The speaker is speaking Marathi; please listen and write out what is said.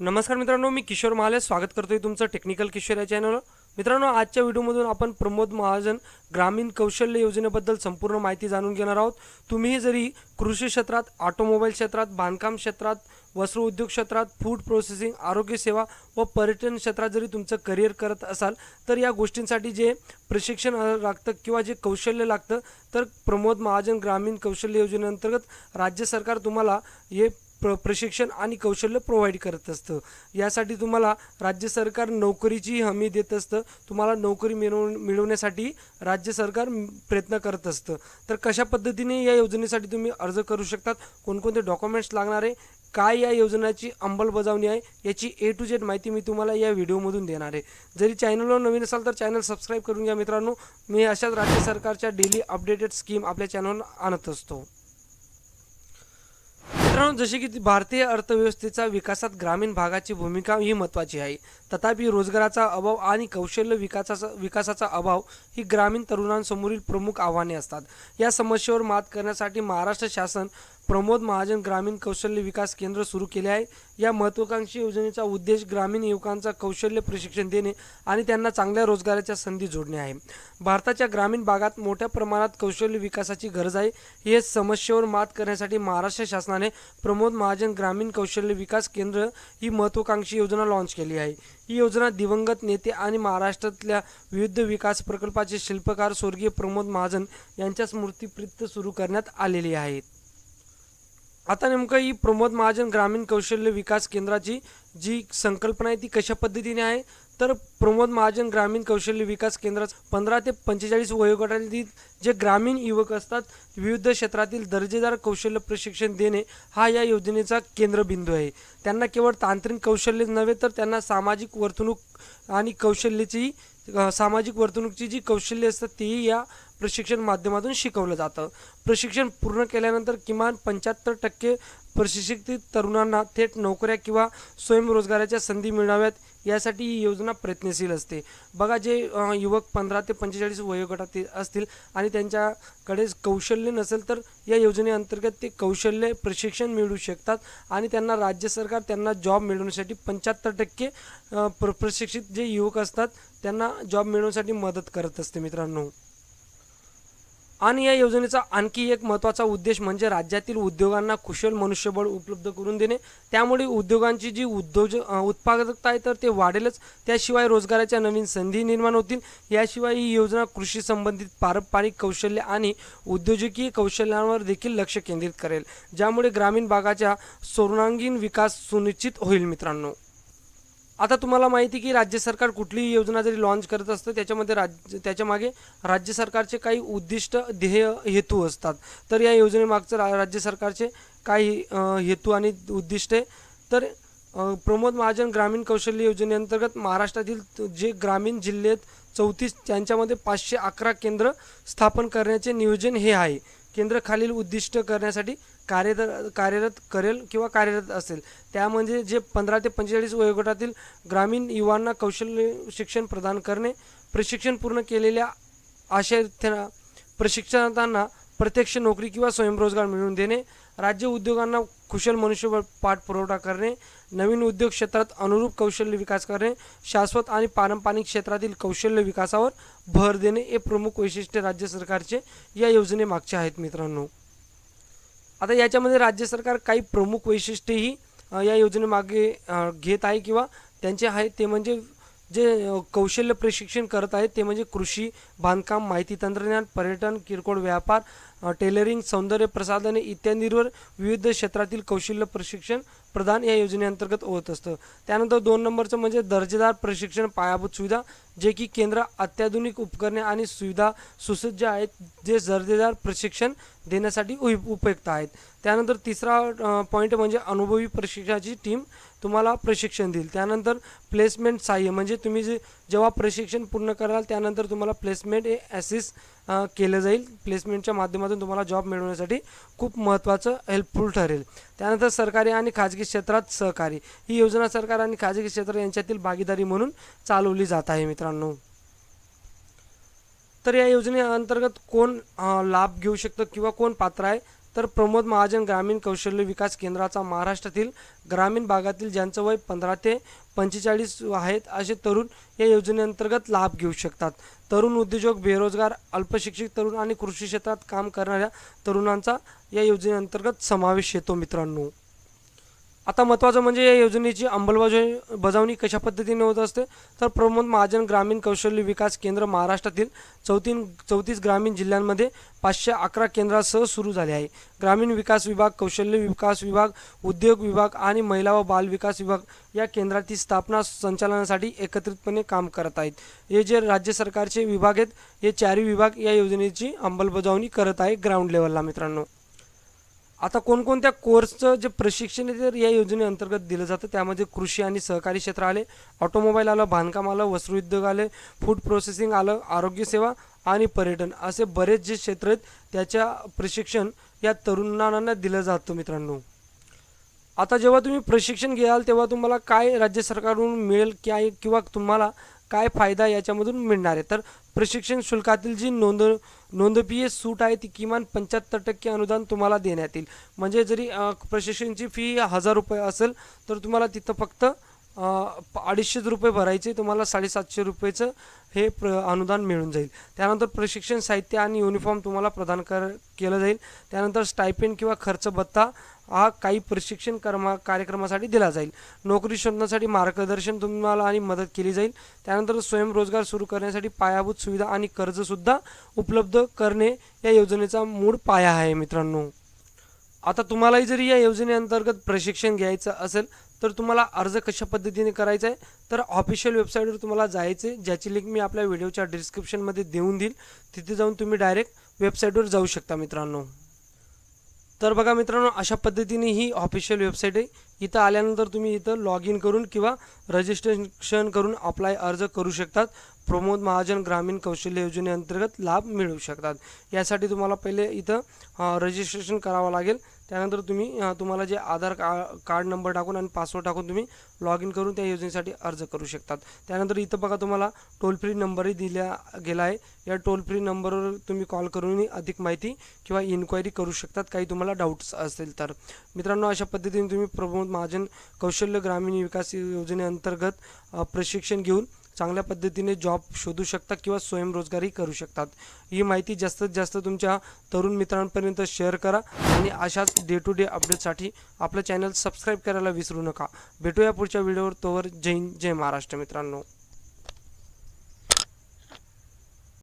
नमस्कार मित्रांनो मी किशोर महाले. स्वागत करतोय तुमचं टेक्निकल किशोर या चॅनलवर मित्रांनो आजच्या व्हिडिओमधून आपण प्रमोद महाजन ग्रामीण कौशल्य योजनेबद्दल संपूर्ण माहिती जाणून घेणार आहोत. तुम्ही जरी कृषी क्षेत्रात ऑटोमोबाईल क्षेत्रात बांधकाम क्षेत्रात वस्त्र उद्योग क्षेत्रात फूड प्रोसेसिंग आरोग्य सेवा व पर्यटन क्षेत्रात जरी तुमचं करिअर करत असाल तर या गोष्टींसाठी जे प्रशिक्षण लागतं किंवा जे कौशल्य लागतं तर प्रमोद महाजन ग्रामीण कौशल्य योजनेअंतर्गत राज्य सरकार तुम्हाला हे प्र प्रशिक्षण आणि कौशल्य प्रोव्हाइड करत असतं. यासाठी तुम्हाला राज्य सरकार नोकरीची हमी देत असतं. तुम्हाला नोकरी मिळव मिळवण्यासाठी राज्य सरकार प्रयत्न करत असतं. तर कशा पद्धतीने या योजनेसाठी तुम्ही अर्ज करू शकतात? कोणकोणते डॉक्युमेंट्स लागणार आहे? काय या योजनेची अंमलबजावणी आहे? याची ए टू जेड माहिती मी तुम्हाला या व्हिडिओमधून देणार आहे. जरी चॅनलवर नवीन असाल तर चॅनल सबस्क्राईब करून घ्या मित्रांनो. मी अशाच राज्य सरकारच्या डेली अपडेटेड स्कीम आपल्या चॅनलवर आणत असतो. मित्रांनो जसे की भारतीय अर्थव्यवस्थेचा विकासात ग्रामीण भागाची भूमिका ही महत्त्वाची आहे. तथापि रोजगाराचा अभाव आणि कौशल्य विकासाचा विकासाचा अभाव ही ग्रामीण तरुणांसमोरील प्रमुख आव्हाने असतात. या समस्येवर मात करण्यासाठी महाराष्ट्र शासन प्रमोद महाजन ग्रामीण कौशल्य विकास केंद्र सुरू केले आहे. या महत्त्वाकांक्षी योजनेचा उद्देश ग्रामीण युवकांचा कौशल्य प्रशिक्षण देणे आणि त्यांना चांगल्या रोजगाराच्या संधी जोडणे आहे. भारताच्या ग्रामीण भागात मोठ्या प्रमाणात कौशल्य विकासाची गरज आहे. हे समस्येवर मात करण्यासाठी महाराष्ट्र शासनाने प्रमोद महाजन ग्रामीण कौशल्य विकास केंद्र ही महत्त्वाकांक्षी योजना लॉन्च केली आहे. ही योजना दिवंगत नेते आणि महाराष्ट्रातल्या विविध विकास प्रकल्पाचे शिल्पकार स्वर्गीय प्रमोद महाजन यांच्या स्मृतीप्रित सुरू करण्यात आलेली आहेत आता नेमकं ही प्रमोद महाजन ग्रामीण कौशल्य विकास केंद्राची जी संकल्पना आहे ती कशा पद्धतीने आहे? तर प्रमोद महाजन ग्रामीण कौशल्य विकास केंद्रात पंधरा ते पंचेचाळीस वयोगटातील जे ग्रामीण युवक असतात विविध क्षेत्रातील दर्जेदार कौशल्य प्रशिक्षण देणे हा या योजनेचा केंद्रबिंदू आहे. त्यांना केवळ तांत्रिक कौशल्य नव्हे तर त्यांना सामाजिक वर्तणूक आणि कौशल्याची सामाजिक वर्तणुकीची जी कौशल्य असतात तीही या प्रशिक्षण माध्यमातून शिकवलं जातं. प्रशिक्षण पूर्ण केल्यानंतर किमान पंच्याहत्तर टक्के प्रशिक्षित तरुणांना थेट नोकऱ्या किंवा स्वयंरोजगाराच्या संधी मिळाव्यात यासाठी ही योजना प्रयत्नशील असते. बघा जे युवक पंधरा ते पंचेचाळीस वयोगटातील असतील आणि त्यांच्याकडे कौशल्य नसेल तर या योजनेअंतर्गत ते कौशल्य प्रशिक्षण मिळू शकतात आणि त्यांना राज्य सरकार त्यांना जॉब मिळवण्यासाठी पंच्याहत्तर टक्के प्र प्रशिक्षित जे युवक असतात त्यांना जॉब मिळवण्यासाठी मदत करत असते मित्रांनो. आणि या योजनेचा आणखी एक महत्त्वाचा उद्देश म्हणजे राज्यातील उद्योगांना कुशल मनुष्यबळ उपलब्ध करून देणे. त्यामुळे उद्योगांची जी उद्योज उत्पादकता आहे तर ते वाढेलच. त्याशिवाय रोजगाराच्या नवीन संधी निर्माण होतील. याशिवाय ही योजना कृषी संबंधित पारंपरिक कौशल्य आणि उद्योजकीय कौशल्यांवर देखील लक्ष केंद्रित करेल. ज्यामुळे ग्रामीण भागाच्या सर्वांगीण विकास सुनिश्चित होईल मित्रांनो. आता तुम्हाला माहिती की राज्य सरकार कुठलीही योजना जरी लॉन्च करत असतं त्याच्यामध्ये राज्य त्याच्यामागे राज्य सरकारचे काही उद्दिष्ट ध्येय हेतू असतात. तर या योजनेमागचं रा राज्य सरकारचे काही हेतू आणि उद्दिष्टे. तर प्रमोद महाजन ग्रामीण कौशल्य योजनेअंतर्गत महाराष्ट्रातील जे ग्रामीण जिल्ह्यात चौतीस त्यांच्यामध्ये पाचशे अकरा केंद्र स्थापन करण्याचे नियोजन हे आहे. केंद्र खालील उद्दिष्ट करण्यासाठी कार्यरत कार्यरत करेल किंवा कार्यरत असेल. त्यामध्ये म्हणजे जे पंधरा ते पंचेचाळीस वयोगटातील ग्रामीण युवांना कौशल्य शिक्षण प्रदान करणे प्रशिक्षण पूर्ण केलेल्या आशयार्थ्यांना प्रशिक्षणार्थांना प्रत्यक्ष नोकरी किंवा स्वयंरोजगार मिळवून देणे राज्य उद्योगांना कुशल मनुष्यबळ पाठपुरवठा करणे नवीन उद्योग क्षेत्रात अनुरूप कौशल्य विकास करणे शाश्वत आणि पारंपरिक क्षेत्रातील कौशल्य विकासावर भर देणे हे प्रमुख वैशिष्ट्य राज्य सरकारचे या योजनेमागचे आहेत मित्रांनो. आता याच्यामध्ये राज्य सरकार काही प्रमुख वैशिष्ट्येही या योजनेमागे घेत आहे किंवा त्यांचे आहे ते म्हणजे जे कौशल्य प्रशिक्षण करत आहेत ते म्हणजे कृषी बांधकाम माहिती तंत्रज्ञान पर्यटन किरकोळ व्यापार टेलरिंग सौंदर्य प्रसाधने इत्यादींवर विविध क्षेत्रातील कौशल्य प्रशिक्षण प्रदान या योजनेअंतर्गत होत असतं. त्यानंतर दोन नंबरचं म्हणजे दर्जेदार प्रशिक्षण पायाभूत सुविधा जे की केंद्र अत्याधुनिक उपकरणे आणि सुविधा सुसज्ज आहेत जे दर्जेदार प्रशिक्षण देण्यासाठी उप उपयुक्त आहेत. त्यानंतर तिसरा पॉईंट म्हणजे अनुभवी प्रशिक्षणाची टीम तुम्हाला प्रशिक्षण देईल. त्यानंतर प्लेसमेंट सहाय्य म्हणजे तुम्ही जे जेव्हा प्रशिक्षण पूर्ण कराल त्यानंतर तुम्हाला प्लेसमेंट हे ॲसिस्ट केलं जाईल. प्लेसमेंटच्या माध्यमातून तुम्हाला जॉब मिळवण्यासाठी खूप महत्त्वाचं हेल्पफुल ठरेल. त्यानंतर सरकारी आणि खाजगी क्षेत्रात सहकारी. ही योजना सरकार आणि खाजगी क्षेत्र यांच्यातील भागीदारी म्हणून चालवली जात आहे मित्रांनो. तर या योजनेअंतर्गत कोण लाभ घेऊ शकतं किंवा कोण पात्र आहे? तर प्रमोद महाजन ग्रामीण कौशल्य विकास केंद्राचा महाराष्ट्रातील ग्रामीण भागातील ज्यांचं वय पंधरा ते पंचेचाळीस आहेत असे तरुण या योजनेअंतर्गत लाभ घेऊ शकतात. तरुण उद्योजक बेरोजगार अल्पशिक्षित तरुण आणि कृषी क्षेत्रात काम करणाऱ्या तरुणांचा या योजनेअंतर्गत समावेश येतो मित्रांनो. आता महत्त्वाचं म्हणजे या योजनेची अंमलबजावणी बजावणी कशा पद्धतीने होत असते? तर प्रमोद महाजन ग्रामीण कौशल्य विकास केंद्र महाराष्ट्रातील चौतीन चौतीस ग्रामीण जिल्ह्यांमध्ये पाचशे अकरा केंद्रासह सुरू झाले आहे. ग्रामीण विकास विभाग कौशल्य विकास विभाग उद्योग विभाग आणि महिला व बाल विकास विभाग या केंद्राची स्थापना संचालनासाठी एकत्रितपणे काम करत आहेत. हे जे राज्य सरकारचे विभाग आहेत हे चारही विभाग या योजनेची अंमलबजावणी करत आहे ग्राउंड लेवलला मित्रांनो. आता कोणकोणत्या कोर्सचं जे प्रशिक्षण आहे तर या योजनेअंतर्गत दिलं जातं? त्यामध्ये कृषी आणि सहकारी क्षेत्र आले ऑटोमोबाईल आलं बांधकाम आलं वस्त्रोद्योग आले फूड प्रोसेसिंग आलं आरोग्यसेवा आणि पर्यटन असे बरेच जे क्षेत्र आहेत त्याच्या प्रशिक्षण या तरुणांना दिलं जातं मित्रांनो. आता जेव्हा तुम्ही प्रशिक्षण घ्याल तेव्हा तुम्हाला काय राज्य सरकारकडून मिळेल काय किंवा तुम्हाला काय फायदा याच्यामधून मिळणार आहे? तर प्रशिक्षण शुल्कातील जी नोंद नोंदपीय सूट आहे ती किमान पंच्याहत्तर टक्के अनुदान तुम्हाला देण्यात येईल. म्हणजे जरी प्रशिक्षणची फी हजार रुपये असेल तर तुम्हाला तिथं फक्त अडीचशे अडीचशेच रुपये भरायचे तुम्हाला साडेसातशे रुपयेचं हे प्र अनुदान मिळून जाईल. त्यानंतर प्रशिक्षण साहित्य आणि युनिफॉर्म तुम्हाला प्रदान कर केलं जाईल. त्यानंतर स्टायपेंड किंवा खर्च भत्ता हा काही प्रशिक्षण कर्मा कार्यक्रमासाठी दिला जाईल. नोकरी शोधण्यासाठी मार्गदर्शन तुम्हाला आणि मदत केली जाईल. त्यानंतर स्वयंरोजगार सुरू करण्यासाठी पायाभूत सुविधा आणि कर्जसुद्धा उपलब्ध करणे या योजनेचा मूळ पाया आहे मित्रांनो. आता तुम्हालाही जरी या योजनेअंतर्गत प्रशिक्षण घ्यायचं असेल तर तुम्हाला अर्ज कशा पद्धतीने करायचा आहे? तर ऑफिशियल वेबसाईटवर तुम्हाला जायचं आहे ज्याची लिंक मी आपल्या व्हिडिओच्या डिस्क्रिप्शनमध्ये देऊन देईल तिथे जाऊन तुम्ही डायरेक्ट वेबसाईटवर जाऊ शकता मित्रांनो. तर बघा मित्रांनो अशा पद्धतीने ही ऑफिशियल वेबसाईट आहे. इथं आल्यानंतर तुम्ही इथं लॉग इन करून किंवा रजिस्ट्रेशन करून अप्लाय अर्ज करू शकतात. प्रमोद महाजन ग्रामीण कौशल्य योजनेअंतर्गत लाभ मिळवू शकतात. यासाठी तुम्हाला पहिले इथं रजिस्ट्रेशन करावं लागेल. त्यानंतर तुम्ही तुम्हाला जे आधार का कार्ड नंबर टाकून आणि पासवर्ड टाकून तुम्ही लॉग इन करून त्या योजनेसाठी अर्ज करू शकतात. त्यानंतर इथं बघा तुम्हाला टोल फ्री नंबरही दिला गेला आहे. या टोल फ्री नंबरवर तुम्ही कॉल करूनही अधिक माहिती किंवा इन्क्वायरी करू शकतात. काही तुम्हाला डाऊट्स असतील तर. मित्रांनो अशा पद्धतीने तुम्ही प्रमोद महाजन कौशल्य ग्रामीण विकास योजनेअंतर्गत प्रशिक्षण घेऊन चांगल्या पद्धतीने जॉब शोधू शकता किंवा स्वयंरोजगारही करू शकतात. ही माहिती जास्तीत जास्त तुमच्या तरुण मित्रांपर्यंत शेअर करा आणि अशाच डे टू डे अपडेटसाठी आपलं चॅनल सबस्क्राईब करायला विसरू नका. भेटूया पुढच्या व्हिडिओवर तोवर जय हिंद जय महाराष्ट्र मित्रांनो.